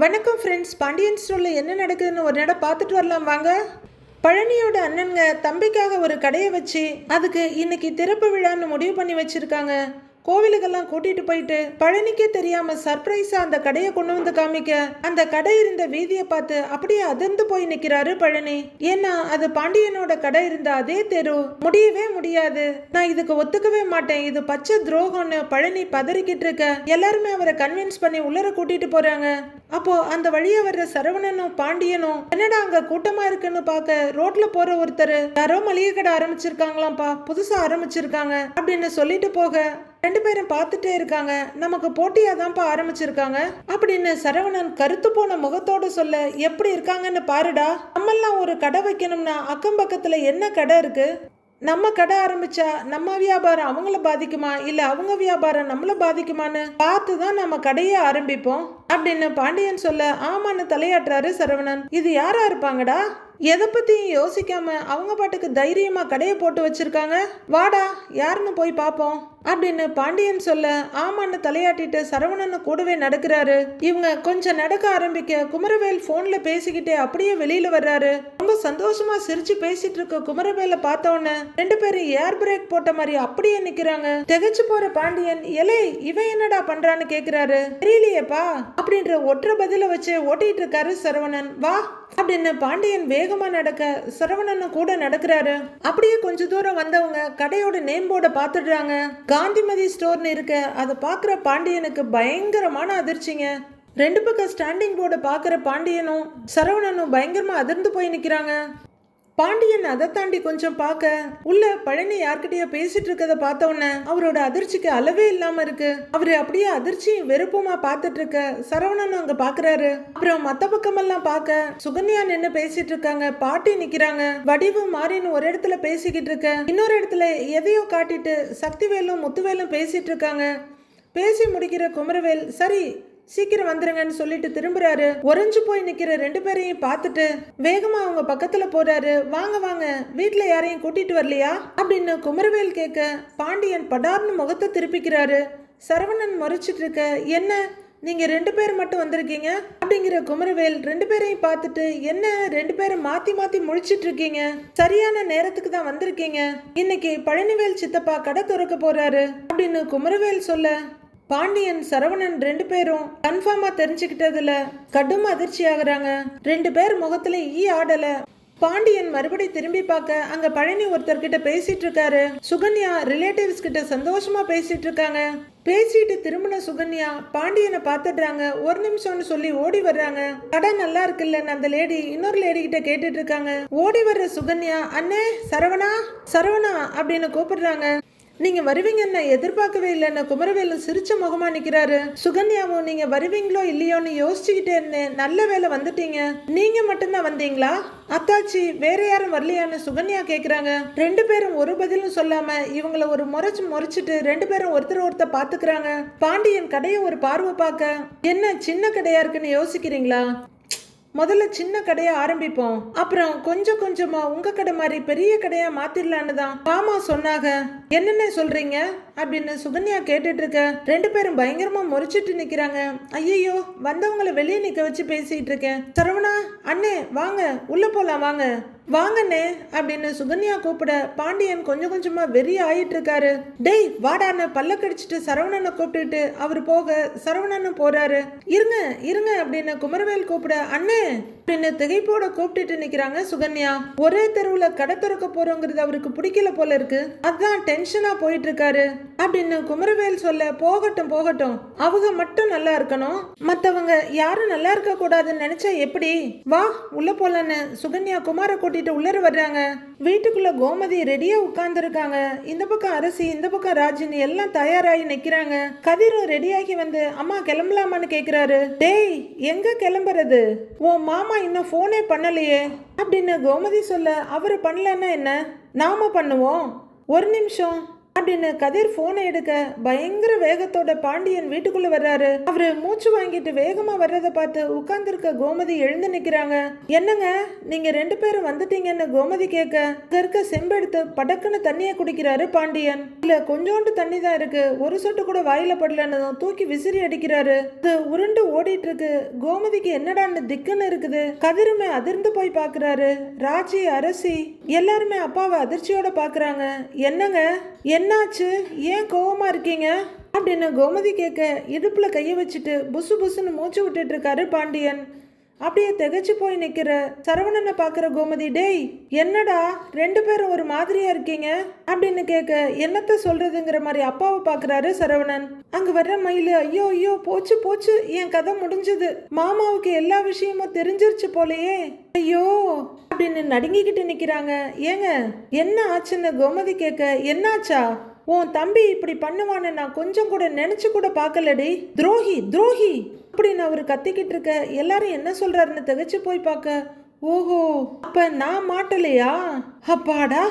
வணக்கம் ஃப்ரெண்ட்ஸ் பாண்டியன் ஸ்டோரில் என்ன நடக்குதுன்னு ஒரு நடம் பார்த்துட்டு வரலாம் வாங்க. பழனியோட அண்ணனுங்க தம்பிக்காக ஒரு கடையை வச்சு அதுக்கு இன்னைக்கு திறப்பு விழான்னு முடிவு பண்ணி வச்சுருக்காங்க. கோவிலுக்கெல்லாம் கூட்டிட்டு போயிட்டு பழனிக்கே தெரியாம சர்ப்ரைஸா அந்த கடையை கொண்டு வந்து காமிக்க அந்த கடை இருந்த வீதியை பார்த்து அப்படியே அதிர்ந்து போய் நிக்கிறாரு பழனி. ஏன்னா அது பாண்டியனோட கடை இருந்த அதே தெரு. முடியவே முடியாது. நான் இதுக்கு ஒத்துக்கவே மாட்டேன். இது பச்சை துரோகம்னு பழனி பதறிக்கிட்டு இருக்க. எல்லாருமே அவரை கன்வின்ஸ் பண்ணி உள்ளர கூட்டிட்டு போறாங்க. அப்போ அந்த வழியா வர்ற சரவணனும் பாண்டியனும் என்னடா அங்க கூட்டமா இருக்குன்னு பார்க்க ரோட்ல போற ஒருத்தர் யாரோ மளிகை கடை ஆரம்பிச்சிருக்காங்களாம்ப்பா புதுசா ஆரம்பிச்சிருக்காங்க அப்படின்னு சொல்லிட்டு போக ரெண்டு பேரும் பார்த்துட்டே இருக்காங்க. நமக்கு போட்டியா தான்ப்பா ஆரம்பிச்சிருக்காங்க. அப்படின்னு சரவணன் கருத்து போன முகத்தோட சொல்ல எப்படி இருக்காங்கன்னு பாருடா. நம்மெல்லாம் ஒரு கடை வைக்கணும்னா அக்கம் பக்கத்துல என்ன கடை இருக்கு? நம்ம கடை ஆரம்பிச்சா நம்ம வியாபாரம் அவங்கள பாதிக்குமா? இல்ல அவங்க வியாபாரம் நம்மள பாதிக்குமான்னு பார்த்து தான் நம்ம கடையை ஆரம்பிப்போம் அப்படின்னு பாண்டியன் சொல்ல ஆமான்னு தலையாட்டுறாரு சரவணன். இது யாரா இருப்பாங்கடா? எதை பத்தியும் யோசிக்காம அவங்க பாட்டுக்கு தைரியமா கடையை போட்டு வச்சிருக்காங்க. வாடா யாருன்னு போய் பார்ப்போம் அப்படின்னு பாண்டியன் சொல்ல ஆமான்னு தலையாட்டிட்டு சரவணன் கூடவே நடக்கிறாரு. இவங்க கொஞ்சம் நடக்க ஆரம்பிக்க குமரவேல் போன்ல பேசிக்கிட்டே அப்படியே வெளியில வர்றாரு. ரொம்ப சந்தோஷமா சிரிச்சு பேசிட்டு இருக்க குமரவேல பார்த்த உடனே ரெண்டு பேரும் ஏர் பிரேக் போட்ட மாதிரி அப்படியே நிக்கிறாங்க. திகைச்சு போற பாண்டியன் எலே இவன் என்னடா பண்றான்னு கேக்குறாரு. தெரியலையேப்பா அப்படின்ற ஒற்றை பதில வச்சு ஓட்டிட்டு இருக்காரு சரவணன். வா அப்படின்னு பாண்டியன் வேகமா நடக்க சரவணனும் கூட நடக்கிறாரு. அப்படியே கொஞ்ச தூரம் வந்தவங்க கடையோட நேம் போர்டை பாத்துடுறாங்க காந்திமதி ஸ்டோர்னு இருக்க அதை பார்க்குற பாண்டியனுக்கு பயங்கரமான அதிர்ச்சிங்க. ரெண்டு பக்கம் ஸ்டாண்டிங் போர்டை பார்க்குற பாண்டியனும் சரவணனும் பயங்கரமாக அதிர்ந்து போய் நிற்கிறாங்க பாண்டியன் அதை தாண்டி கொஞ்சம் பார்க்க உள்ள பழனி யார்கிட்டயோ பேசிட்டு இருக்கத பார்த்த உடனே அவரோட அதிர்ச்சிக்கு அளவே இல்லாம இருக்கு. அவரு அப்படியே அதிர்ச்சியும் வெறுப்புமா பார்த்துட்டு இருக்க சரவணன் அங்க பாக்குறாரு. அப்புறம் மத்த பக்கமெல்லாம் பார்க்க சுகன்யா நின்னு பேசிட்டு இருக்காங்க பாட்டி நிக்கிறாங்க. வடிவு மாறின்னு ஒரு இடத்துல பேசிக்கிட்டு இருக்க. இன்னொரு இடத்துல எதையோ காட்டிட்டு சக்திவேலும் முத்துவேலும் பேசிட்டு இருக்காங்க. பேசி முடிக்கிற குமரவேல் சரி சீக்கிரம் வந்துருங்கன்னு சொல்லிட்டு திரும்புறாரு. உறைஞ்சு போய் நிக்கிற ரெண்டு பேரையும் பார்த்துட்டு வேகமா அவங்க பக்கத்துல போறாரு. வாங்க வாங்க வீட்டுல யாரையும் கூட்டிட்டு வரலையா? அப்படின்னு குமரவேல் கேட்க பாண்டியன் படார்னு முகத்தை திருப்பிக்கிறாரு. சரவணன் முறைச்சிட்டு இருக்க என்ன? நீங்க ரெண்டு பேர் மட்டும் வந்திருக்கீங்க? அப்படிங்கிற குமரவேல் ரெண்டு பேரையும் பார்த்துட்டு என்ன? ரெண்டு பேரும் மாத்தி மாத்தி முழிச்சிட்டு இருக்கீங்க. சரியான நேரத்துக்கு தான் வந்திருக்கீங்க. இன்னைக்கு பழனிவேல் சித்தப்பா கடை திறக்க போறாரு. அப்படின்னு குமரவேல் சொல்ல பாண்டியன் சரவணன் ரெண்டு பேரும் கன்ஃபார்மா தெரிஞ்சுக்கிட்டதுல கடும் அதிர்ச்சி ஆகுறாங்க ரெண்டு பேர் முகத்துல ஈ ஆடல. பாண்டியன் மறுபடி திரும்பி பார்க்க அங்க பழனி ஒருத்தர் கிட்ட பேசிட்டு இருக்காரு சுகன்யா ரிலேட்டிவ்ஸ் கிட்ட சந்தோஷமா பேசிட்டு இருக்காங்க பேசிட்டு திரும்பின சுகன்யா பாண்டியனை பார்த்துடுறாங்க. ஒரு நிமிஷம்னு சொல்லி ஓடி வர்றாங்க. கடை நல்லா இருக்குல்லன்னு அந்த லேடி இன்னொரு லேடி கிட்ட கேட்டுட்டு இருக்காங்க. ஓடி வர்ற சுகன்யா அண்ணே சரவணா சரவணா அப்படின்னு கூப்பிடுறாங்க. நீங்க வருவீங்கன்னு நான் எதிர்பார்க்கவே இல்லைன்னு குமரவேலு சிரிச்ச முகமா நிக்கிறாரு. சுகன்யாவும் நீங்க வருவீங்களோ இல்லையோன்னு யோசிச்சுக்கிட்டே இருந்தேன். நல்ல வேலை வந்துட்டீங்க. நீங்க மட்டும்தான் வந்தீங்களா? அத்தாச்சி வேற யாரும் வரலையான்னு சுகன்யா கேக்குறாங்க. ரெண்டு பேரும் ஒரு பதிலும் சொல்லாம இவங்கள ஒரு முறைச்சு முறைச்சிட்டு ரெண்டு பேரும் ஒருத்தர் ஒருத்தர் பாத்துக்கிறாங்க. பாண்டியன் கடையை ஒரு பார்வை பார்க்க என்ன சின்ன கடையா இருக்குன்னு யோசிக்கிறீங்களா? முதல்ல சின்ன கடையை ஆரம்பிப்போம். அப்புறம் கொஞ்சம் கொஞ்சமா உங்க கடை மாதிரி பெரிய கடையா மாத்திரலான்னு தான் மாமா சொன்னாங்க. என்னென்ன சொல்றீங்க? அப்படின்னு சுகன்யா கேட்டுட்டு இருக்க. ரெண்டு பேரும் பயங்கரமா முறைச்சிட்டு நிக்கிறாங்க. ஐயோ வந்தவங்கள வெளியே நிக்க வச்சு பேசிட்டு இருக்கேன். சரவணா அண்ணே வாங்க உள்ள போலாம் வாங்க. வாங்கண்ணே அப்படின்னு சுகன்யா கூப்பிட பாண்டியன் கொஞ்சம் கொஞ்சமா வெறி ஆயிட்டு இருக்காரு. டேய் வாடான்னு பல்ல கடிச்சிட்டு சரவணனை கூப்பிட்டுட்டு அவர் போக சரவணனும் போறாரு. இருங்க இருங்க அப்படின்னு குமரவேல் கூப்பிட அண்ணே அப்படின்னு திகைப்போட கூப்பிட்டுட்டு நிக்கிறாங்க சுகன்யா. ஒரே தெருவுல கடை திறக்க போறோங்கிறது அவருக்கு பிடிக்கல போல இருக்கு. அதான் டென்ஷனா போயிட்டு இருக்காரு. அப்படின்னு குமரவேல் சொல்ல போகட்டும் போகட்டும். அவங்க மட்டும் நல்லா இருக்கணும். மத்தவங்க யாரும் நல்லா இருக்க கூடாதுன்னு நினைச்சா எப்படி? வா உள்ள போலான்னு. சுகன்யா குமார கூட்டிட்டு உள்ளர வர்றாங்க. வீட்டுக்குள்ள கோமதி ரெடியா உட்கார்ந்து இருக்காங்க இந்த பக்கம் அரசி இந்த பக்கம் ராஜினி எல்லாம் தயாராகி நிக்கிறாங்க. கதிரும் ரெடியாகி வந்து அம்மா கிளம்பலாமான்னு கேக்குறாரு. டேய் எங்க கிளம்புறது? உன் மாமா இன்னும் ஃபோனே பண்ணலையே. அப்படின்னு கோமதி சொல்ல அவர் பண்ணலன்னா என்ன? நாம பண்ணுவோம். ஒரு நிமிஷம். அப்படின்னு கதிர் போனை எடுக்க பயங்கர வேகத்தோட பாண்டியன் வீட்டுக்குள்ள வர்றாரு. அவரு மூச்சு வாங்கிட்டு வேகமா வர்றதை பார்த்து உட்கார்ந்துருக்க கோமதி எழுந்து நிக்கிறாங்க. என்னங்க நீங்க ரெண்டு பேரும் வந்துட்டீங்கன்னு கோமதி கேட்க இருக்க செம்பெடுத்து படக்குன்னு தண்ணிய குடிக்கிறாரு பாண்டியன். இல்ல கொஞ்சோண்டு தண்ணி தான் இருக்கு. ஒரு சொட்டு கூட வாயில படலன்னு தூக்கி விசிறி அடிக்கிறாரு. அது உருண்டு ஓடிட்டு இருக்கு. கோமதிக்கு என்னடான்னு திக்குன்னு இருக்குது. கதிருமே அதிர்ந்து போய் பாக்குறாரு. ராஜி அரசி எல்லாருமே அப்பாவை அதிர்ச்சியோட பாக்குறாங்க. என்னங்க என்னாச்சு? ஏன் கோவமாக இருக்கீங்க? அப்படின்னு கோமதி கேட்க இடுப்பில் கையை வச்சுட்டு புசு புசுன்னு மூச்சு விட்டுட்டு இருக்காரு பாண்டியன். அப்படியே திகைச்சு போய் நிக்கிற சரவணனை பாக்குற கோமதி டேய் என்னடா? ரெண்டு பேரும் ஒரு மாதிரியா இருக்கீங்க? அப்படின்னு கேட்க என்னத்த சொல்றதுங்கிற மாதிரி அப்பாவை பாக்குறாரு சரவணன். அங்க வர்ற மயிலு ஐயோ ஐயோ போச்சு போச்சு என் கதை முடிஞ்சது. மாமாவுக்கு எல்லா விஷயமும் தெரிஞ்சிருச்சு போலயே. ஐயோ அப்படின்னு நடுங்கிக்கிட்டு நிக்கிறாங்க. ஏங்க என்ன ஆச்சுன்னு? கோமதி கேட்க என்னாச்சா? உன் தம்பி இப்படி பண்ணுவான்னு நான் கொஞ்சம் கூட நினைச்சு கூட பார்க்கலடி. துரோகி துரோகி. அப்படின்னு அவர் கத்திக்கிட்டு இருக்க எல்லாரும் என்ன சொல்றாருன்னு திகைச்சு போய் பார்க்க. ஓஹோ அப்ப நான் மாட்டலையா? அப்பாடா.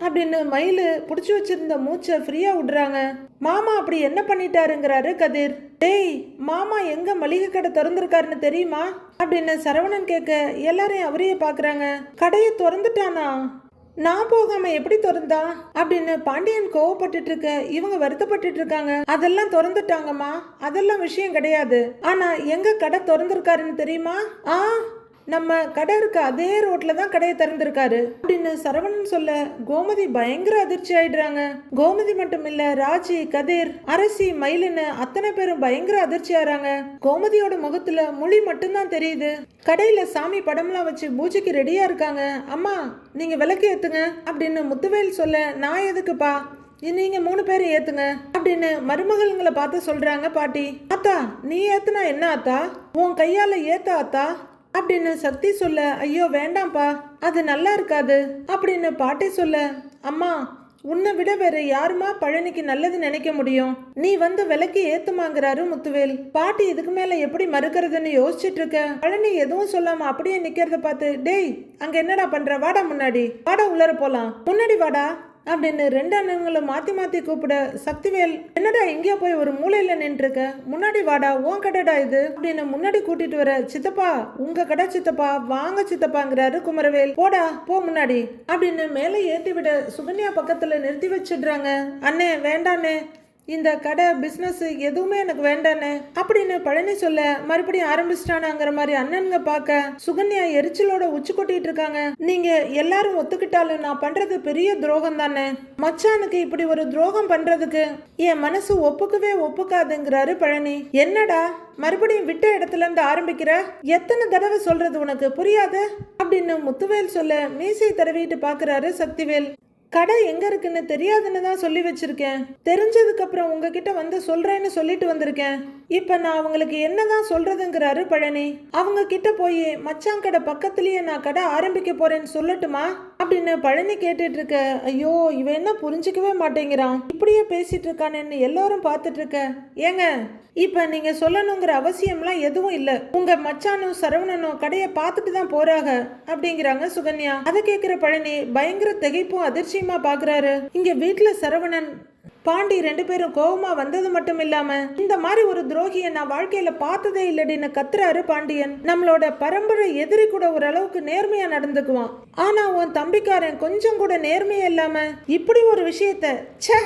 அப்படின்னு மயில் பிடிச்சி வச்சிருந்த மூச்சை ஃப்ரீயா விடுறாங்க. மாமா அப்படி என்ன பண்ணிட்டாருங்கிறாரு கதிர். டேய் மாமா எங்க மளிகை கடை திறந்திருக்காருன்னு தெரியுமா? அப்படின்னு சரவணன் கேட்க எல்லாரையும் அவரையே பாக்குறாங்க கடையை திறந்துட்டானா? நான் போகாம எப்படி திறந்தா? அப்படின்னு பாண்டியன் கோவப்பட்டுட்டு இருக்க இவங்க வருத்தப்பட்டுட்டு இருக்காங்க அதெல்லாம் திறந்துட்டாங்கம்மா. அதெல்லாம் விஷயம் கிடையாது. ஆனா எங்க கடை திறந்திருக்காருன்னு தெரியுமா? ஆ நம்ம கடை இருக்க அதே ரோட்ல தான் கடையை திறந்திருக்காரு. அப்படின்னு சரவணன் சொல்ல கோமதி பயங்கர அதிர்ச்சி ஆயிடுறாங்க. கோமதி மட்டும் இல்ல ராஜி கதிர் அரசி மயிலுன்னு அத்தனை பேரும் பயங்கர அதிர்ச்சி ஆறாங்க. கோமதியோட முகத்துல மொழி மட்டும்தான் தெரியுது. கடையில சாமி படம்லாம் வச்சு பூஜைக்கு ரெடியா இருக்காங்க. அம்மா நீங்க விளக்கு ஏத்துங்க அப்படின்னு முத்துவேல் சொல்ல நான் எதுக்குப்பா? நீங்க மூணு பேரும் ஏத்துங்க அப்படின்னு மருமகள்களை பார்த்து சொல்றாங்க பாட்டி. அத்தா நீ ஏத்துனா என்ன அத்தா உன் கையால ஏத்த அத்தா அப்படின்னு சக்தி சொல்ல ஐயோ வேண்டாம்ப்பா அது நல்லா இருக்காது அப்படின்னு பாட்டி சொல்ல அம்மா உன்னை விட வேற யாருமா பழனிக்கு நல்லது நினைக்க முடியும்? நீ வந்து விலைக்கு ஏத்துமாங்கிறாரு முத்துவேல். பாட்டி இதுக்கு மேல எப்படி மறுக்கிறதுன்னு யோசிச்சுட்டு இருக்க. பழனி எதுவும் சொல்லாம அப்படியே நிக்கிறத பார்த்து டேய் அங்க என்னடா பண்ற? வாடா முன்னாடி. வாடா உள்ளர போலாம். முன்னாடி வாடா. அப்படின்னு ரெண்டு அண்ணங்களை மாற்றி மாற்றி கூப்பிட சக்திவேல் என்னடா எங்கேயோ போய் ஒரு மூலையில் நின்றுருக்க? முன்னாடி வாடா உன் கடைடா இது? அப்படின்னு முன்னாடி கூட்டிட்டு வர சித்தப்பா உங்க கடை சித்தப்பா வாங்க சித்தப்பாங்கிறாரு குமரவேல். போடா போ முன்னாடி. அப்படின்னு மேலே ஏற்றி விட சுகன்யா பக்கத்தில் நிறுத்தி வச்சிடுறாங்க. அண்ணே வேண்டாண்ணே. இந்த கடை பிஸ்னஸ் எதுவுமே எனக்கு வேண்டானே அப்படின்னு பழனி சொல்ல மறுபடியும் ஆரம்பிச்சிட்டானாங்கிற மாதிரி அண்ணனுங்க பார்க்க சுகன்யா எரிச்சலோட உச்சி கொட்டிட்டு இருக்காங்க. நீங்க எல்லாரும் ஒத்துக்கிட்டாலும் நான் பண்றது பெரிய துரோகம் தானே மச்சானுக்கு இப்படி ஒரு துரோகம் பண்றதுக்கு என் மனசு ஒப்புக்கவே ஒப்புக்காதுங்கிறாரு பழனி. என்னடா மறுபடியும் விட்ட இடத்துல இருந்து ஆரம்பிக்கிற? எத்தனை தடவை சொல்றது உனக்கு புரியாது? அப்படின்னு முத்துவேல் சொல்ல மீசை தடவிட்டு பாக்குறாரு சக்திவேல். கடை எங்க இருக்குன்னு தெரியாதுன்னு தான் சொல்லி வச்சிருக்கேன். தெரிஞ்சதுக்கு அப்புறம் உங்ககிட்ட வந்து சொல்றேன்னு சொல்லிட்டு வந்திருக்கேன். இப்ப நான் அவங்களுக்கு என்னதான் சொல்றதுங்கிறாரு பழனி. அவங்க கிட்ட போய் மச்சான் கடை பக்கத்துலயே நான் கடை ஆரம்பிக்க போறேன்னு சொல்லட்டுமா? அப்படின்னு பழனி கேட்டுட்டு இருக்க ஐயோ இவன் என்ன புரிஞ்சுக்கவே மாட்டேங்கிறான். இப்படியே பேசிட்டு இருக்கானேன்னு எல்லாரும் பார்த்துட்டு இருக்க. ஏங்க இப்ப நீங்க சொல்லணுங்கிற அவசியம்லாம் எதுவும் இல்ல. உங்க மச்சானும் சரவணனும் கடையை பார்த்துட்டு தான் போறாங்க அப்படிங்கிறாங்க சுகன்யா. அதை கேக்குற பழனி பயங்கர திகைப்பும் அதிர்ச்சியுமா பாக்குறாரு. இங்க வீட்டுல சரவணன் பாண்டி ரெண்டு பேரும் கோபமா வந்தது மட்டும் இல்லாம இந்த மாதிரி ஒரு துரோகியை நான் வாழ்க்கையில பார்த்ததே இல்லடின்னு கத்துறாரு பாண்டியன். நம்மளோட பரம்பரை எதிரி கூட ஓரளவுக்கு நேர்மையா நடந்துக்குவான். ஆனா உன் தம்பிக்காரன் கொஞ்சம் கூட நேர்மையா இல்லாம இப்படி ஒரு விஷயத்த ச்சே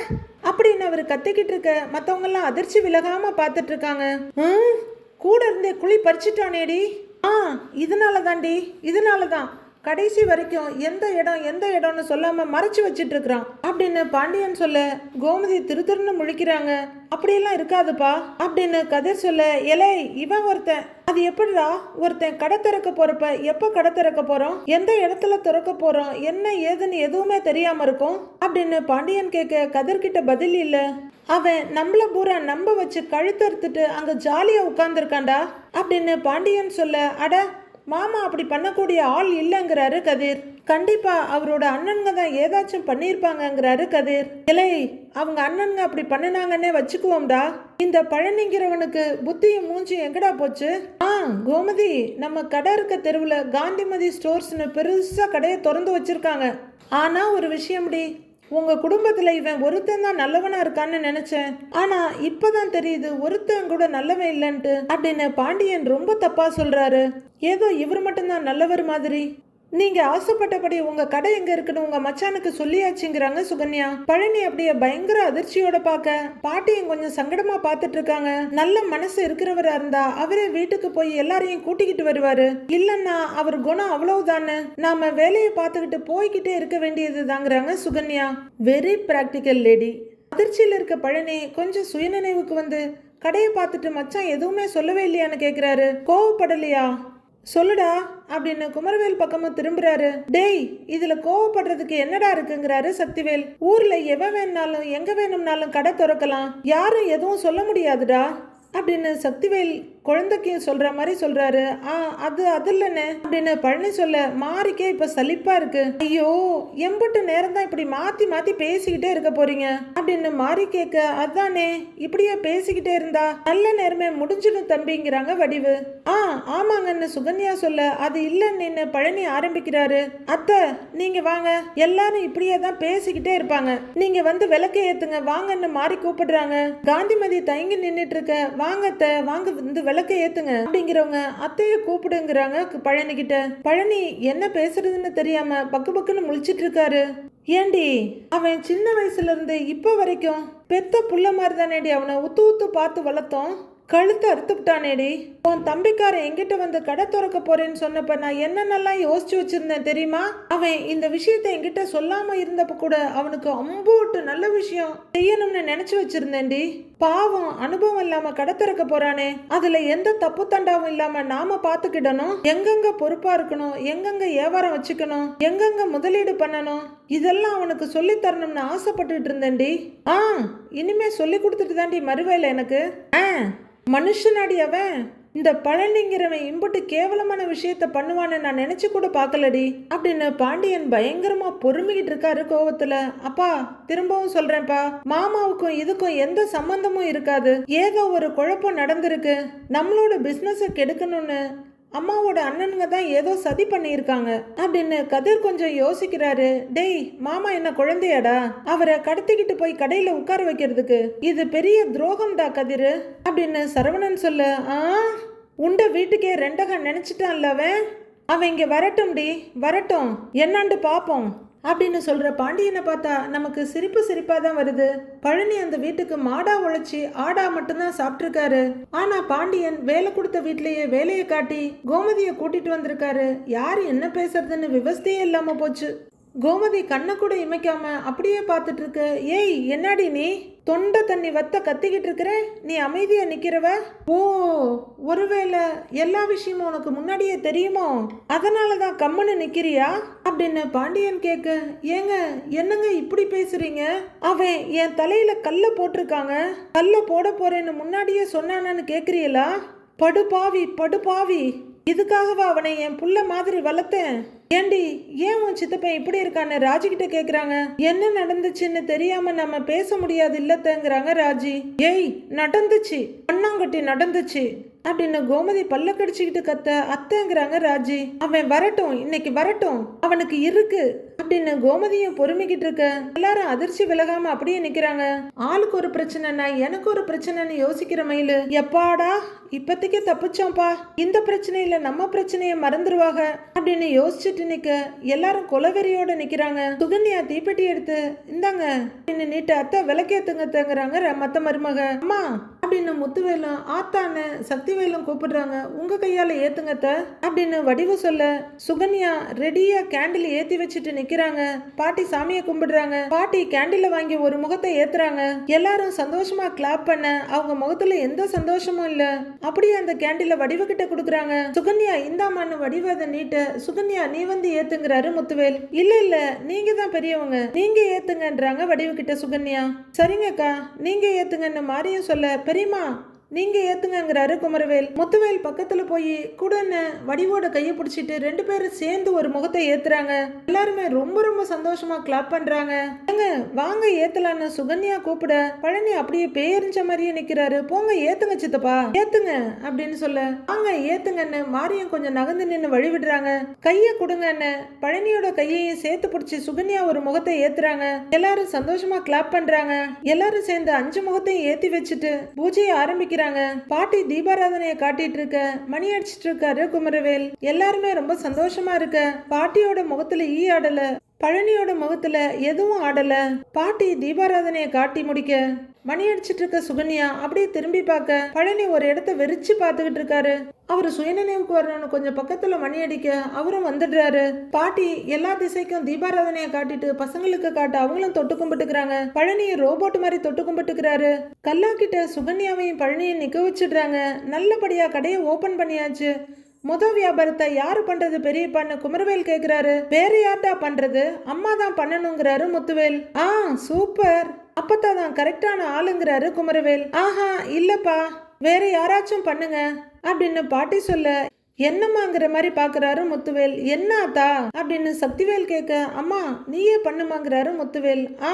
அப்படின்னு அவர் கத்திக்கிட்டு இருக்க மத்தவங்க எல்லாம் அதிர்ச்சி விலகாம பார்த்துட்டு இருக்காங்க. "ம், கூட இருந்தே குழி பறிச்சிட்டானேடி. ஆ இதனால தாண்டி இதனால தான் கடைசி வரைக்கும் எந்த இடம் எந்த இடம்னு சொல்லாமல் மறைச்சு வச்சுட்டு இருக்கிறான் அப்படின்னு பாண்டியன் சொல்ல கோமதி திருத்திருன்னு முழிக்கிறாங்க. அப்படியெல்லாம் இருக்காதுப்பா அப்படின்னு கதிர் சொல்ல எலே இவன் ஒருத்தன். அது எப்படிடா? ஒருத்தன் கடை திறக்க போறப்ப எப்ப கடை திறக்க போறோம்? எந்த இடத்துல திறக்க போறோம்? என்ன ஏதுன்னு எதுவுமே தெரியாம இருக்கும். அப்படின்னு பாண்டியன் கேட்க கதிர்கிட்ட பதில் இல்ல. அவன் நம்மள பூரா நம்ப வச்சு கழுத்தறுத்துட்டு அங்க ஜாலியா உட்கார்ந்துருக்காண்டா அப்படின்னு பாண்டியன் சொல்ல அட மாமா அப்படி பண்ணக்கூடிய ஆள் இல்லைங்கிறாரு கதிர். கண்டிப்பா அவரோட அண்ணனுங்க தான் ஏதாச்சும் பண்ணியிருப்பாங்கங்கிறாரு கதிர். இலை அவங்க அண்ணனுங்க அப்படி பண்ணினாங்கன்னே வச்சுக்குவோம்டா. இந்த பழனிங்கிறவனுக்கு புத்தியும் மூஞ்சியும் எங்கடா போச்சு? ஆ கோமதி நம்ம கடை இருக்க தெருவில் காந்திமதி ஸ்டோர்ஸ்னு பெருசா கடையை திறந்து வச்சிருக்காங்க. ஆனா ஒரு விஷயம்டி உங்கள் குடும்பத்தில் இவன் ஒருத்தன் தான் நல்லவனாக இருக்கான்னு நினச்சேன். ஆனால் இப்போ தான் தெரியுது ஒருத்தன் கூட நல்லவன் இல்லைன்ட்டு அப்படின்னு பாண்டியன் ரொம்ப தப்பாக சொல்கிறாரு ஏதோ இவர் மட்டும்தான் நல்லவர் மாதிரி. நீங்கள் ஆசைப்பட்டபடி உங்கள் கடை எங்கே இருக்குன்னு உங்கள் மச்சானுக்கு சொல்லியாச்சுங்கிறாங்க சுகன்யா. பழனி அப்படியே பயங்கர அதிர்ச்சியோட பார்க்க. பாட்டியும் கொஞ்சம் சங்கடமா பார்த்துட்டு இருக்காங்க. நல்ல மனசு இருக்கிறவரா இருந்தா அவரே வீட்டுக்கு போய் எல்லாரையும் கூட்டிக்கிட்டு வருவாரு. இல்லைன்னா அவர் குணம் அவ்வளவுதானே நாம வேலையை பார்த்துக்கிட்டு போய்கிட்டே இருக்க வேண்டியது தாங்கிறாங்க சுகன்யா. வெரி பிராக்டிக்கல் லேடி அதிர்ச்சியில் இருக்க பழனி கொஞ்சம் சுயநினைவுக்கு வந்து கடையை பார்த்துட்டு மச்சான் எதுவுமே சொல்லவே இல்லையான்னு கேட்குறாரு கோவப்படலையா? சொல்லுடா அப்படின்னு குமரவேல் பக்கமும் திரும்புறாரு. டேய் இதுல கோவப்படுறதுக்கு என்னடா இருக்குங்கிறாரு சக்திவேல். ஊர்ல எவ வேணும்னாலும் எங்க வேணும்னாலும் கடை திறக்கலாம். யாரும் எதுவும் சொல்ல முடியாதுடா அப்படின்னு சக்திவேல் குழந்தைக்கு சொல்ற மாதிரி சொல்றாரு. ஆ அது அது இல்லைண்ணே. அப்படின்னு பழனி சொல்ல மாறிக்கே இப்ப சலிப்பா இருக்கு. ஐயோ எம்பிட்டு நேரம் தான் இப்படி மாத்தி மாத்தி பேசிக்கிட்டே இருக்க போறீங்க? அப்படின்னு மாறி கேட்க அதானே இப்படியே பேசிக்கிட்டே இருந்தா நல்ல நேரமே முடிஞ்சிடும் தம்பிங்கிறாங்க வடிவு. ஆ ஆமாங்கன்னு சுகன்யா சொல்ல அது இல்லைன்னு பழனி ஆரம்பிக்கிறாரு. அத்தை நீங்க வாங்க. எல்லாரும் இப்படியே தான் பேசிக்கிட்டே இருப்பாங்க. நீங்க வந்து விளக்க ஏத்துங்க. வாங்கன்னு மாறி கூப்பிடுறாங்க. காந்திமதி தயங்கி நின்னுட்டு இருக்க வாங்க அத்தை வாங்க வந்து விளக்க ஏத்துங்க. அப்படிங்கிறவங்க அத்தைய கூப்பிடுங்கிறாங்க பழனி கிட்ட பழனி என்ன பேசுறதுன்னு தெரியாம பக்கு பக்குன்னு முழிச்சிட்டு இருக்காரு. ஏண்டி அவன் சின்ன வயசுல இருந்து இப்ப வரைக்கும் பெத்த புள்ள மாதிரி தானேடி அவனை உத்து உத்து பார்த்து வளர்த்தோம். கழுத்து அறுத்துவிட்டானேடி உன் தம்பிக்காரன் எங்கிட்ட வந்து கடை திறக்க போறேன்னு சொன்னப்ப நான் என்னென்னலாம் யோசிச்சு வச்சிருந்தேன் தெரியுமா? அவன் இந்த விஷயத்த என்கிட்ட சொல்லாம இருந்தப்ப கூட அவனுக்கு அம்போட்டு நல்ல விஷயம் செய்யணும்னு நினைச்சு வச்சிருந்தேன்டி. பாவம் அனுபவம் இல்லாம கடத்திருக்க போறானே. அதுல எந்த தப்பு தண்டாவும் இல்லாம நாம பாத்துக்கிடணும். எங்கெங்க பொறுப்பா இருக்கணும்? எங்கெங்க வியாபாரம் வச்சுக்கணும்? எங்கெங்க முதலீடு பண்ணணும்? இதெல்லாம் அவனுக்கு சொல்லி தரணும்னு ஆசைப்பட்டுட்டு இருந்தேன்டி. ஆ இனிமே சொல்லி கொடுத்துட்டு தாண்டி மறுவேலை எனக்கு. ஆ மனுஷனாடி அவன். இந்த பழனிங்கிறவன் இம்புட்டு கேவலமான விஷயத்த பண்ணுவான்னு நான் நினச்சி கூட பார்க்கலடி. அப்படின்னு பாண்டியன் பயங்கரமாக பொறுமிக்கிட்டு இருக்காரு கோவத்தில். அப்பா திரும்பவும் சொல்கிறேன்ப்பா மாமாவுக்கும் இதுக்கும் எந்த சம்பந்தமும் இருக்காது. ஏதோ ஒரு குழப்பம் நடந்திருக்கு. நம்மளோட பிஸ்னஸை கெடுக்கணும்னு. அம்மாவோட அண்ணனுங்க தான் ஏதோ சதி பண்ணியிருக்காங்க அப்படின்னு கதிர் கொஞ்சம் யோசிக்கிறாரு. டேய் மாமா என்ன குழந்தையாடா? அவரை கடத்திக்கிட்டு போய் கடையில உட்கார வைக்கிறதுக்கு இது பெரிய துரோகம்டா கதிர் அப்படின்னு சரவணன் சொல்ல ஆ? உண்ட வீட்டுக்கே ரெண்டகா நினைச்சிட்டான்ல அவன்? அவன் இங்கே வரட்டும்டி வரட்டும். என்னான்ட்டு பாப்போம். அப்படின்னு சொல்கிற பாண்டியனை பார்த்தா நமக்கு சிரிப்பு சிரிப்பாக தான் வருது. பழனி அந்த வீட்டுக்கு மாடா உழைச்சி ஆடா மட்டும்தான் சாப்பிட்ருக்காரு ஆனால் பாண்டியன் வேலை கொடுத்த வீட்லேயே வேலையை காட்டி கோமதியை கூட்டிட்டு வந்திருக்காரு. யார் என்ன பேசுறதுன்னு விவஸ்தையே இல்லாமல் போச்சு. கோமதி கண்ணை கூட இமைக்காம அப்படியே பார்த்துட்டு இருக்க ஏய் என்னடி நீ? தொண்டை தண்ணி வத்த கத்திக்கிட்டு இருக்கிற? நீ அமைதியா நிக்கிறவ? ஓ ஒருவேளை எல்லா விஷயமும் உனக்கு முன்னாடியே தெரியுமோ? அதனால தான் கம்முன்னு நிக்கிறியா? அப்படின்னு பாண்டியன் கேட்க ஏங்க என்னங்க இப்படி பேசுறீங்க? அவன் என் தலையில கல்ல போட்டிருக்காங்க. கல்ல போட போறேன்னு முன்னாடியே சொன்னானான்னு கேக்குறீங்களா? படுபாவி படுபாவி. இதுக்காகவா அவனை என் புள்ள மாதிரி வளர்த்தேன்? ஏண்டி ஏன் உன் சித்தப்பன் இப்படி இருக்கான்னு ராஜி கிட்ட கேக்குறாங்க? என்ன நடந்துச்சுன்னு தெரியாம நம்ம பேச முடியாது இல்லத்தங்கிறாங்க ராஜி. ஏய் நடந்துச்சு. அண்ணாங்கட்டி நடந்துச்சு. அப்படின்னு கோமதி பல்ல கடிச்சுக்கிட்டு கத்த அத்தைங்கிறாங்க ராஜி. அவன் வரட்டும் இன்னைக்கு வரட்டும். அவனுக்கு இருக்கு. அப்படின்னு கோமதியும் பொறுமிக்கிட்டு இருக்க. எல்லாரும் அதிர்ச்சி விலகாம அப்படியே நிக்கிறாங்க. ஆளுக்கு ஒரு பிரச்சனைனா எனக்கு ஒரு பிரச்சனைன்னு யோசிக்கிற மயிலு. எப்பாடா இப்போதைக்கு தப்பிச்சோம்ப்பா. இந்த பிரச்சனையில நம்ம பிரச்சனையை மறந்துருவாங்க அப்படின்னு யோசிச்சுட்டு நிக்க எல்லாரும் குலவெறியோட நிக்கிறாங்க. சுகன்யா தீப்பெட்டி எடுத்து இந்தாங்க அப்படின்னு நீட்டு அத்தை விளக்கேத்துங்க தங்குறாங்க மத்த மருமக. அம்மா அப்படின்னு முத்துவேலும் ஆத்தான சக்திவேலும் கூப்பிடுறாங்க. உங்க கையால ஏத்துங்கத்த அப்படின்னு வடிவு சொல்ல சுகன்யா ரெடியா கேண்டில் ஏத்தி வச்சுட்டு நிக்க நிக்கிறாங்க பாட்டி சாமியை கும்பிடுறாங்க. பாட்டி கேண்டில வாங்கி ஒரு முகத்தை ஏத்துறாங்க. எல்லாரும் சந்தோஷமா கிளாப் பண்ண அவங்க முகத்துல எந்த சந்தோஷமும் இல்ல. அப்படியே அந்த கேண்டில வடிவு கிட்ட கொடுக்குறாங்க. சுகன்யா இந்தாமான்னு வடிவதை நீட்ட. சுகன்யா நீ வந்து ஏத்துங்கிறாரு முத்துவேல். இல்ல இல்ல நீங்க தான் பெரியவங்க. நீங்க ஏத்துங்கன்றாங்க வடிவு கிட்ட சுகன்யா. சரிங்கக்கா நீங்க ஏத்துங்கன்னு மாரியும் சொல்ல பெரியம்மா நீங்க ஏத்துங்கிறாரு குமரவேல். முத்துவேல் பக்கத்துல போய் குடன்னு வடிவோட கையை பிடிச்சிட்டு ரெண்டு பேரும் சேர்ந்து ஒரு முகத்தை ஏத்துறாங்க. எல்லாருமே ரொம்ப ரொம்ப சந்தோஷமா கிளாப் பண்றாங்க. வாங்க ஏத்தலான்னு சுகன்யா கூப்பிட பழனி அப்படியே பேரிஞ்ச மாதிரியே நிக்கிறாரு. போங்க ஏத்துங்க சித்தப்பா. ஏத்துங்க அப்படின்னு சொல்ல வாங்க ஏத்துங்கன்னு மாரியம் கொஞ்சம் நகர்ந்து நின்னு வழி விடுறாங்க. கைய கொடுங்கன்னு பழனியோட கையையும் சேர்த்து பிடிச்சி சுகன்யா ஒரு முகத்தை ஏத்துறாங்க. எல்லாரும் சந்தோஷமா கிளாப் பண்றாங்க. எல்லாரும் சேர்ந்து அஞ்சு முகத்தையும் ஏத்தி வச்சுட்டு பூஜையை ஆரம்பிக்கிறாங்க. பாட்டி தீபாராதனையை காட்டிட்டு இருக்க மணி அடிச்சிட்டு இருக்காரு குமரவேல். எல்லாருமே ரொம்ப சந்தோஷமா இருக்க. பாட்டியோட முகத்துல ஈ ஆடல. பழனியோட முகத்துல எதுவும் ஆடல. பாட்டி தீபாராதனையை காட்டி முடிக்க. மணி அடிச்சிட்டு இருக்க சுகன்யா அப்படியே திரும்பி பார்க்க பழனி ஒரு இடத்த வெறிச்சு பார்த்துக்கிட்டு இருக்காரு. அவர் சுயநினைவுக்கு வரணும்னு கொஞ்சம் பக்கத்துல மணி அடிக்க அவரும் வந்துடுறாரு. பாட்டி எல்லா திசைக்கும் தீபாராதனையை காட்டிட்டு பசங்களுக்கு காட்ட அவங்களும் தொட்டு கும்பிட்டுக்கிறாங்க. பழனியை ரோபோட் மாதிரி தொட்டு கும்பிட்டுக்கிறாரு. கல்லா கிட்ட சுகன்யாவையும் பழனியும் நிக்க வச்சிடுறாங்க. நல்லபடியா கடையை ஓபன் பண்ணியாச்சு. முத வியாபாரத்தை யாரு பண்றது பெரியப்பான்னு குமரவேல் கேக்குறாரு. வேற யார்டா பண்றது? அம்மா தான் பண்ணணுங்கிறாரு முத்துவேல். ஆ சூப்பர். அப்பத்தான் தான் கரெக்டான ஆளுங்கிறாரு குமரவேல். ஆஹா இல்லப்பா. வேற யாராச்சும் பண்ணுங்க. அப்படின்னு பாட்டி சொல்ல என்னம்மாங்கிற மாதிரி பார்க்குறாரு முத்துவேல். என்ன ஆத்தா அப்படின்னு சக்திவேல் கேட்க அம்மா நீயே பண்ணுமாங்கிறாரு முத்துவேல். ஆ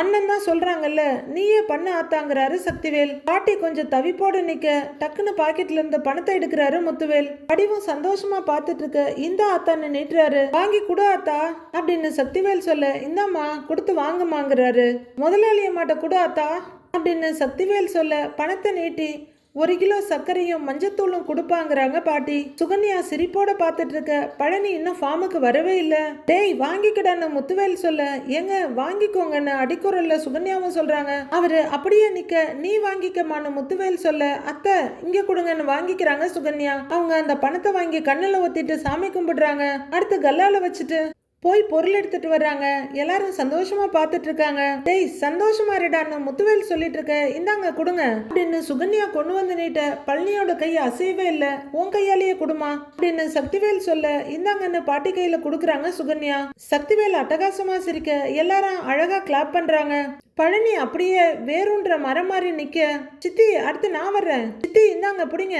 அண்ணன் தான் சொல்கிறாங்கல்ல நீயே பண்ண ஆத்தாங்கிறாரு சக்திவேல். பாட்டி கொஞ்சம் தவிப்போட நிற்க டக்குன்னு பாக்கெட்ல இருந்த பணத்தை எடுக்கிறாரு முத்துவேல். படிவும் சந்தோஷமா பார்த்துட்டு இருக்க இந்த ஆத்தான்னு நீட்டுறாரு. வாங்கி கொடு ஆத்தா அப்படின்னு சக்திவேல் சொல்ல இந்தாம்மா கொடுத்து வாங்கம்மாங்கிறாரு. முதலாளி அம்மாட்ட கொடு ஆத்தா அப்படின்னு சக்திவேல் சொல்ல பணத்தை நீட்டி ஒரு கிலோ சர்க்கரையும் மஞ்சத்தூளும் கொடுப்பாங்கிறாங்க பாட்டி. சுகன்யா சிரிப்போட பார்த்துட்டு இருக்க பழனி இன்னும் ஃபார்முக்கு வரவே இல்லை. டேய் வாங்கிக்கடான்னு முத்துவேல் சொல்ல. ஏங்க வாங்கிக்கோங்கன்னு அடிக்குறல்ல சுகன்யாவும் சொல்றாங்க. அவரு அப்படியே நிக்க. நீ வாங்கிக்கமான்னு முத்துவேல் சொல்ல. அத்தை இங்க கொடுங்கன்னு வாங்கிக்கிறாங்க சுகன்யா. அவங்க அந்த பணத்தை வாங்கி கண்ணில் ஒத்திட்டு சாமி கும்பிடுறாங்க. அடுத்து கல்லால வச்சுட்டு போய் பொருள் எடுத்துட்டு வர்றாங்க. எல்லாரும் சந்தோஷமா பார்த்துட்டு இருக்காங்க டேய் சந்தோஷமா இருடான்னு முத்துவேல் சொல்லிட்டு இருக்க இந்தாங்க கொடுங்க. அப்படின்னு சுகன்யா கொண்டு வந்து நீட்ட பழனியோட கை அசையவே இல்லை. உன் கையாலேயே கொடுமா அப்படின்னு சக்திவேல் சொல்ல இந்தாங்கன்னு பாட்டி கையில கொடுக்குறாங்க சுகன்யா. சக்திவேல் அட்டகாசமா சிரிக்க எல்லாரும் அழகா கிளாப் பண்றாங்க. பழனி அப்படியே வேறுன்ற மரம் மாதிரி நிக்க சித்தி அடுத்து நான் வர்றேன். சித்தி இந்தாங்க பிடிங்க.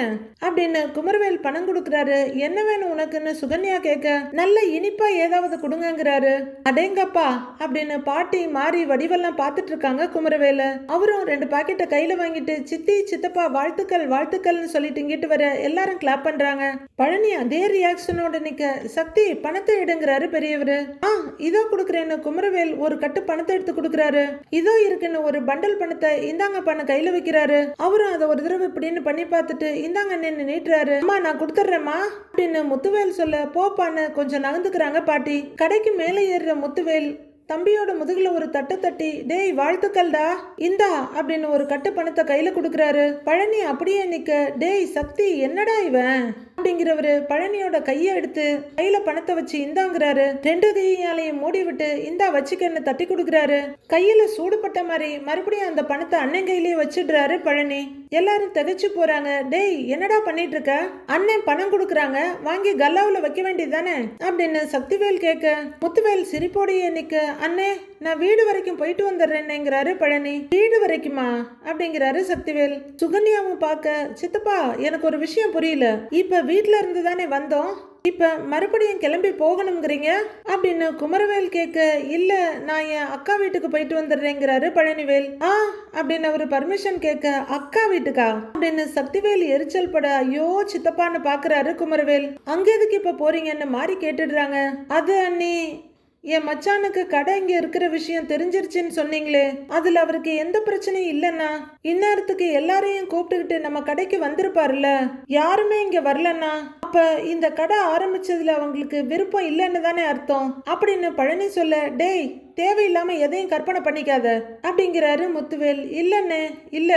அப்படின்னு குமரவேல் பணம் கொடுக்கறாரு. என்ன வேணும் உனக்குன்னு? சுகன்யா கேட்க நல்ல இனிப்பா ஏதாவது கொடுங்கங்கிறாரு. அடேங்கப்பா அப்படின்னு பாட்டி மாறி வடிவெல்லாம் பார்த்துட்டு இருக்காங்க குமரவேல. அவரும் ரெண்டு பாக்கெட்டை கையில வாங்கிட்டு சித்தி சித்தப்பா வாழ்த்துக்கள் வாழ்த்துக்கள்னு சொல்லிட்டு இங்கிட்டு வர எல்லாரும் கிளாப் பண்றாங்க. பழனி அதே ரியாக்ஷனோட நிக்க சக்தி பணத்தை எடுங்கிறாரு பெரியவர். ஆ இதோ கொடுக்குறேன்னு. குமரவேல் ஒரு கட்டு பணத்தை எடுத்து கொடுக்குறாரு. இது இருக்குன்னு ஒரு பண்டல் பணத்தை இந்தாங்க பண்ண கையில வைக்கிறாரு. அவரும் அதை ஒரு தடவை இப்படின்னு பண்ணி பார்த்துட்டு இந்தாங்க நின்று நீட்டுறாரு. அம்மா நான் கொடுத்துட்றேம்மா அப்படின்னு முத்துவேல் சொல்ல போப்பான்னு கொஞ்சம் நகர்ந்துக்கிறாங்க பாட்டி. கடைக்கு மேலே ஏறுற முத்துவேல் தம்பியோட முதுகுல ஒரு தட்டை தட்டி டேய் வாழ்த்துக்கள்டா இந்தா அப்படின்னு ஒரு கட்டு பணத்தை கையில கொடுக்கறாரு. பழனி அப்படியே நிக்க டேய் சக்தி என்னடா இவன்? அப்படிங்கிறவரு பழனியோட கையை எடுத்து கையில பணத்தை வச்சு இந்தாங்கிறாரு. ரெண்டு கையாலையும் மூடி விட்டு இந்தா வச்சுக்கன்னு தட்டி கொடுக்குறாரு. கையில சூடுபட்ட மாதிரி மறுபடியும் அந்த பணத்தை அண்ணன் கையிலேயே வச்சிடுறாரு பழனி. எல்லாரும் திகைச்சு போறாங்க. டேய் என்னடா பண்ணிட்டு இருக்க அண்ணன் பணம் கொடுக்குறாங்க. வாங்கி கல்லாவில் வைக்க வேண்டியதானே அப்படின்னு சக்திவேல் கேட்க முத்துவேல் சிரிப்போடையே நிக்க அண்ணே நான் வீடு வரைக்கும் போயிட்டு வந்துடுறேன்னுங்கிறாரு பழனி. வீடு வரைக்குமா? அப்படிங்கிறாரு சக்திவேல். சுகன்யாவும் பார்க்க சித்தப்பா எனக்கு ஒரு விஷயம் புரியல. இப்ப வீட்ல இருந்து தானே வந்தோம். இப்ப மறுபடியும் கிளம்பி போகணுங்கிறீங்க அப்படின்னு குமரவேல் கேட்க இல்ல நான் என் அக்கா வீட்டுக்கு போயிட்டு வந்துடுறேங்கிறாரு பழனிவேல். ஆ அப்படின்னு அவரு பர்மிஷன் கேட்க அக்கா வீட்டுக்கா? அப்படின்னு சக்திவேல் எரிச்சல் பட ஐயோ சித்தப்பான்னு பாக்குறாரு குமரவேல். அங்க எதுக்கு இப்ப போறீங்கன்னு மாறி கேட்டுடுறாங்க. அது அண்ணி என் மச்சானுக்கு கடை இங்க இருக்கிற விஷயம் தெரிஞ்சிருச்சுன்னு சொன்னீங்களே அதுல அவருக்கு எந்த பிரச்சனையும் இல்லைன்னா இந்நேரத்துக்கு எல்லாரையும் கூப்பிட்டுக்கிட்டு நம்ம கடைக்கு வந்திருப்பாருல்ல. யாருமே இங்க வரலன்னா அப்ப இந்த கடை ஆரம்பிச்சதுல அவங்களுக்கு விருப்பம் இல்லைன்னு தானே அர்த்தம். அப்படின்னு பழனி சொல்ல டேய் தேவையில்லாம எதையும் கற்பனை பண்ணிக்காத. அப்படிங்கிறாரு முத்துவேல். இல்லைன்னு இல்ல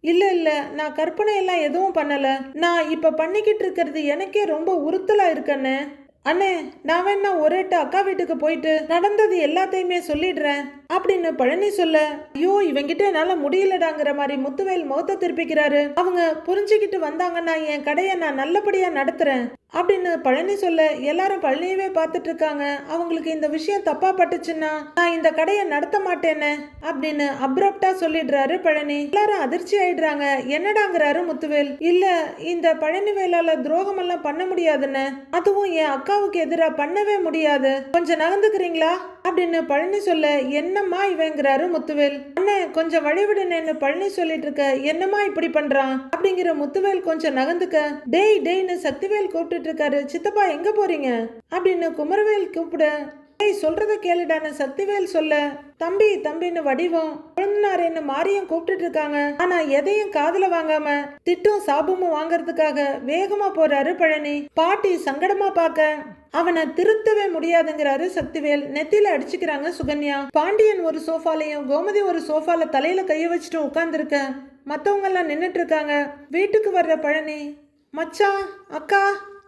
இல்ல இல்ல நான் கற்பனை எல்லாம் எதுவும் பண்ணல. நான் இப்ப பண்ணிக்கிட்டு இருக்கிறது எனக்கே ரொம்ப உறுத்தலா இருக்கேன்னு அண்ணே நான் வேணா ஒரேட்ட அக்கா வீட்டுக்கு போயிட்டு நடந்தது எல்லாத்தையுமே சொல்லிடுறேன். அப்படின்னு பழனி சொல்ல ஐயோ இவங்கிட்ட என்னால முடியலடாங்கிற மாதிரி முத்துவேல் முகத்தை திருப்பிக்கிறாரு. அவங்க புரிஞ்சுக்கிட்டு வந்தாங்கன்னா என் கடையை நான் நல்லபடியா நடத்துறேன். அப்படின்னு பழனி சொல்ல எல்லாரும் பழனியவே பார்த்துட்டு இருக்காங்க அவங்களுக்கு இந்த விஷயம் தப்பா பட்டுச்சுன்னா நான் இந்த கடையை நடத்த மாட்டேன்னு அப்படின்னு அப்ரப்டா சொல்லிடுறாரு பழனி. எல்லாரும் அதிர்ச்சி ஆயிடுறாங்க. என்னடாங்கிறாரு முத்துவேல். இல்ல இந்த பழனி வேலால துரோகம் எல்லாம் பண்ண முடியாதுன்னு. அதுவும் என் அக்காவுக்கு எதிராக பண்ணவே முடியாது. கொஞ்சம் நகர்ந்துக்கிறீங்களா? அப்படின்னு பழனி சொல்ல என்னம்மா இவங்கிறாரு முத்துவேல்? அண்ணே கொஞ்சம் வழிவிடுனேன்னு பழனி சொல்லிட்டு இருக்க என்னம்மா இப்படி பண்றான்? அப்படிங்கிற முத்துவேல் கொஞ்சம் நகர்ந்துக்க டேய் டேய்னு சக்திவேல் கூப்பிட்டுட்டு இருக்காரு சித்தப்பா எங்க போறீங்க? அப்படின்னு குமரவேல் கூப்பிட டேய் சொல்றத கேளுடான்னு சக்திவேல் சொல்ல தம்பி தம்பின்னு வடிவம். குழந்தனாரேன்னு மாரியம் கூப்பிட்டுட்டு இருக்காங்க. ஆனா எதையும் காதுல வாங்காம திட்டும் சாபமும் வாங்கறதுக்காக வேகமா போறாரு பழனி. பாட்டி சங்கடமா பார்க்க அவனை திருத்தவே முடியாதுங்கிறாரு சக்திவேல். நெத்தியில அடிச்சுக்கிறாங்க சுகன்யா. பாண்டியன் ஒரு சோஃபாலையும் கோமதி ஒரு சோஃபால தலையில கைய வச்சுட்டு உட்கார்ந்துருக்க மத்தவங்க எல்லாம் நின்னுட்டு இருக்காங்க. வீட்டுக்கு வர்ற பழனி மச்சான் அக்கா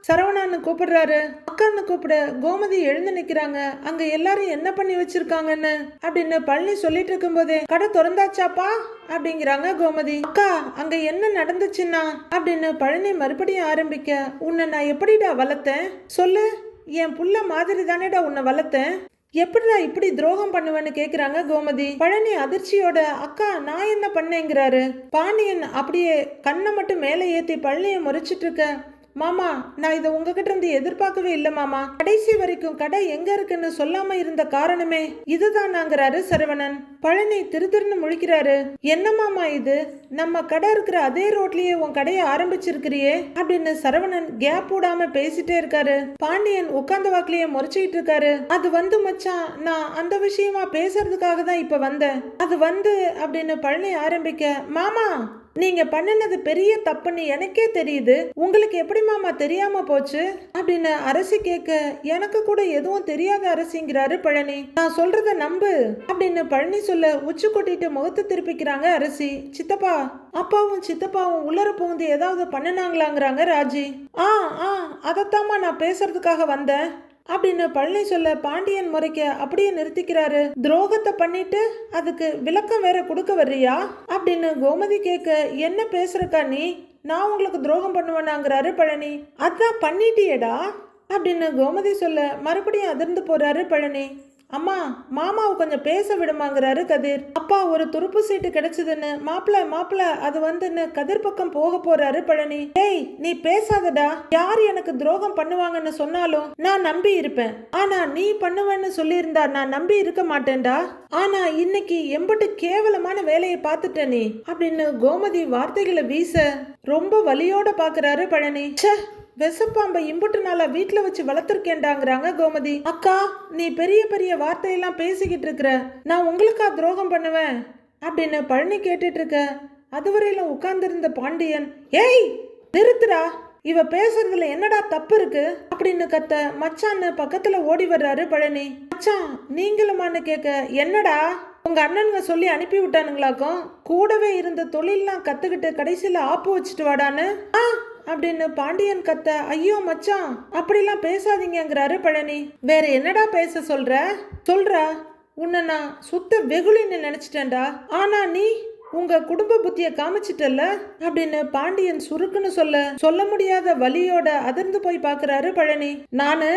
சரவணான்னு கூப்பிடுறாரு. அக்கான்னு கூப்பிட கோமதி எழுந்து நிக்கிறாங்க. அங்க எல்லாரும் என்ன பண்ணி வச்சிருக்காங்கன்னு? அப்படின்னு பழனி சொல்லிட்டு இருக்கும்போதே கடை திறந்தாச்சாப்பா? அப்படிங்கிறாங்க கோமதி. அக்கா அங்க என்ன நடந்துச்சுன்னா? அப்படின்னு பழனி மறுபடியும் ஆரம்பிக்க உன்னை நான் எப்படிடா வளர்த்தேன்? சொல்லு. என் புள்ள மாதிரி தானேடா உன்னை வளர்த்தேன். எப்படிடா இப்படி துரோகம் பண்ணுவேன்னு கேக்குறாங்க கோமதி. பழனி அதிர்ச்சியோட அக்கா நான் என்ன பண்ணேங்கிறாரு? பாண்டியன் அப்படியே கண்ணை மட்டும் மேலே ஏத்தி பழனியை முறைச்சிட்டு இருக்க மாமா நான் இதை உங்ககிட்ட இருந்து எதிர்பார்க்கவே இல்லை மாமா. கடைசி வரைக்கும் கடை எங்க இருக்குன்னு சொல்லாம இருந்த காரணமே இதுதானாங்கிறாரு சரவணன். பழனி திரு திருன்னு முழிக்கிறாரு. என்ன மாமா இது? நம்ம கடை இருக்கிற அதே ரோட்லயே உன் கடையை ஆரம்பிச்சிருக்கிறியே? அப்படின்னு சரவணன் கேப் விடாம பேசிட்டே இருக்காரு. பாண்டியன் உட்கார்ந்த வாக்கிலேயே முறைச்சிட்டு இருக்காரு. அது வந்து மச்சான் நான் அந்த விஷயமா பேசுறதுக்காக தான் இப்ப வந்தேன். அது வந்து அப்படின்னு பழனி ஆரம்பிக்க மாமா நீங்க பண்ணினது பெரிய தப்புன்னு எனக்கே தெரியுது. உங்களுக்கு எப்படி மாமா தெரியாம போச்சு? அப்படின்னு அரசி கேட்க எனக்கு கூட எதுவும் தெரியாத அரசிங்கிறாரு பழனி. நான் சொல்றத நம்பு அப்படின்னு பழனி சொல்ல உச்சி கொட்டிட்டு முகத்தை திருப்பிக்கிறாங்க அரசி. சித்தப்பா அப்பாவும் சித்தப்பாவும் உள்ளர புகுந்து ஏதாவது பண்ணினாங்களாங்கிறாங்க ராஜி. ஆ ஆ அதைத்தாம்மா நான் பேசுறதுக்காக வந்தேன். அப்படின்னு பழனி சொல்ல பாண்டியன் முறைக்க அப்படியே நிறுத்திக்கிறாரு. துரோகத்தை பண்ணிட்டு அதுக்கு விளக்கம் வேற கொடுக்க வர்றியா? அப்படின்னு கோமதி கேட்க என்ன பேசுறக்கா நீ? நான் உங்களுக்கு துரோகம் பண்ணுவேனாங்கிறாரு பழனி. அதான் பண்ணிட்டியடா? அப்படின்னு கோமதி சொல்ல மறுபடியும் அதிர்ந்து போறாரு பழனி. அம்மா மாமாவை கொஞ்சம் பேச விடுமாங்கிறாரு கதிர். அப்பா ஒரு துருப்பு சீட்டு கிடைச்சதுன்னு மாப்பிள மாப்பிள அது வந்துன்னு கதிர் பக்கம் போக போறாரு பழனி. டேய் நீ பேசாதடா. யார் எனக்கு துரோகம் பண்ணுவாங்கன்னு சொன்னாலும் நான் நம்பி இருப்பேன். ஆனா நீ பண்ணுவேன்னு சொல்லியிருந்தா நான் நம்பி இருக்க மாட்டேன்டா. ஆனா இன்னைக்கு எம்பட்டு கேவலமான வேலையை பார்த்துட்ட நீ அப்படின்னு கோமதி வார்த்தைகளை வீச ரொம்ப வலியோட பாக்குறாரு பழனி. ச்சே விசப்பாம்பை இம்புட்டு நாளா வீட்ல வச்சு வளர்த்துருக்கேன்டாங்கிறாங்க கோமதி. அக்கா நீ பெரிய பெரிய வார்த்தையெல்லாம் பேசிக்கிட்டு இருக்கிற. நான் உங்களுக்கா துரோகம் பண்ணுவேன்? அப்படின்னு பழனி கேட்டுட்டு இருக்க. அதுவரையிலும் உட்கார்ந்திருந்த பாண்டியன் ஏய் நிறுத்துடா. இவ பேசுறதுல என்னடா தப்பு இருக்கு? அப்படின்னு கத்த மச்சான்னு பக்கத்துல ஓடி வர்றாரு பழனி. மச்சான் நீங்களுமான்னு கேட்க என்னடா? உங்க அண்ணனுங்க சொல்லி அனுப்பி விட்டானுங்களாக்கும்? கூடவே இருந்த தொழில்லாம் கத்துக்கிட்டு கடைசியில ஆப்பு வச்சுட்டு வாடான்னு? ஆ அப்படின்னு பாண்டியன் கத்த ஐயோ மச்சான் அப்படிலாம் பேசாதீங்கிறாரு பழனி. வேற என்னடா பேச சொல்ற? சொல்றா உன்னை நான் சுத்த வெகுளின்னு நினைச்சிட்டேன்டா. ஆனா நீ உங்க குடும்ப புத்திய காமிச்சிட்டல்ல? அப்படின்னு பாண்டியன் சுருக்குன்னு சொல்ல சொல்ல முடியாத வலியோட அதிர்ந்து போய் பாக்குறாரு பழனி. நானு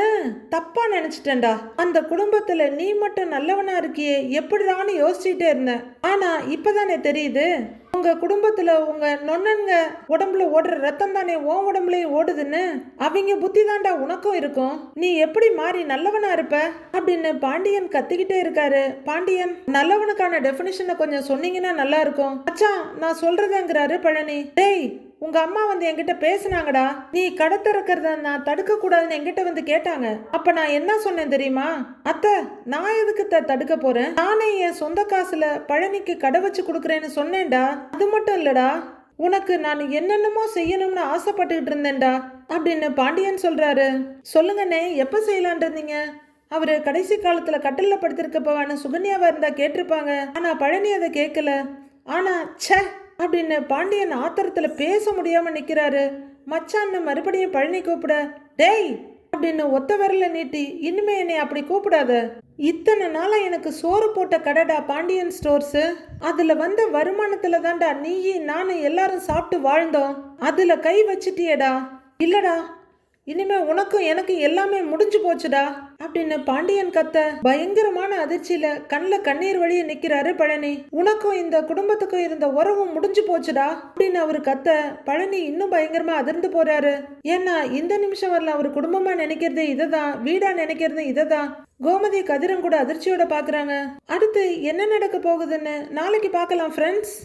தப்பா நினைச்சிட்டேன்டா. அந்த குடும்பத்துல நீ மட்டும் நல்லவனா இருக்கியே எப்படிதான்னு யோசிச்சுட்டே இருந்தேன். ஆனா இப்பதானே தெரியுது. உங்க குடும்பத்துல உங்க நொண்ணனுங்க உடம்புல ஓடுற ரத்தம் தானே உன் உடம்புலயும் ஓடுதுன்னு? அவங்க புத்தி தாண்டா உனக்கும் இருக்கும். நீ எப்படி மாறி நல்லவனா இருப்ப? அப்படின்னு பாண்டியன் கத்திக்கிட்டே இருக்காரு. பாண்டியன் நல்லவனுக்கான டெபினிஷனை கொஞ்சம் சொன்னீங்கன்னா நல்லா இருக்கும். அச்சா நான் சொல்றதுங்கிறாரு பழனி. டேய் உங்க அம்மா வந்து என்கிட்ட பேசுனாங்கடா. நீ கடை திறக்கிறத நான் தடுக்க கூடாதுன்னு என்கிட்ட வந்து கேட்டாங்க. அப்ப நான் என்ன சொன்னேன் தெரியுமா? அத்தை நான் எதுக்கு தடுக்க போறேன்? நானே என் சொந்த காசுல பழனிக்கு கடை வச்சு கொடுக்குறேன்னு சொன்னேன்டா. அது மட்டும் இல்லடா. உனக்கு நான் என்னென்னமோ செய்யணும்னு ஆசைப்பட்டுக்கிட்டு இருந்தேன்டா அப்படின்னு பாண்டியன் சொல்றாரு. சொல்லுங்கண்ணே எப்ப செய்யலான் இருந்தீங்க? அவர் கடைசி காலத்துல கட்டில்ல படுத்திருக்கப்பவான்னு சுகன்யாவா இருந்தா கேட்டிருப்பாங்க. ஆனா பழனி அதை கேட்கல ஆனா ச்சே அப்படின்னு பாண்டியன் ஆத்திரத்தில் பேச முடியாமல் நிற்கிறாரு மச்சான்னு மறுபடியும் பழனி கூப்பிட டேய் அப்படின்னு ஒத்த விரல நீட்டி இனிமே என்னை அப்படி கூப்பிடாத. இத்தனை நாளா எனக்கு சோறு போட்ட கடைடா பாண்டியன் ஸ்டோர்ஸ். அதுல வந்த வருமானத்துல தான்டா நீயும் நானும் எல்லாரும் சாப்பிட்டு வாழ்ந்தோம். அதுல கை வச்சுட்டியடா. இல்லடா இனிமே உனக்கும் எனக்கும் எல்லாமே முடிஞ்சு போச்சுடா அப்படின்னு பாண்டியன் கத்த பயங்கரமான அதிர்ச்சியில கண்ணில் கண்ணீர் வழிய நிக்கிறாரு பழனி. உனக்கும் இந்த குடும்பத்துக்கும் இருந்த உறவும் முடிஞ்சு போச்சுடா அப்படின்னு அவர் கத்த பழனி இன்னும் பயங்கரமா அதிர்ந்து போறாரு. ஏன்னா இந்த நிமிஷம் வரல அவர் குடும்பமா நினைக்கிறது இததான் வீடா நினைக்கிறது இததான் கோமதி கதிரம் கூட அதிர்ச்சியோட பாக்குறாங்க. அடுத்து என்ன நடக்க போகுதுன்னு நாளைக்கு பார்க்கலாம் ஃப்ரெண்ட்ஸ்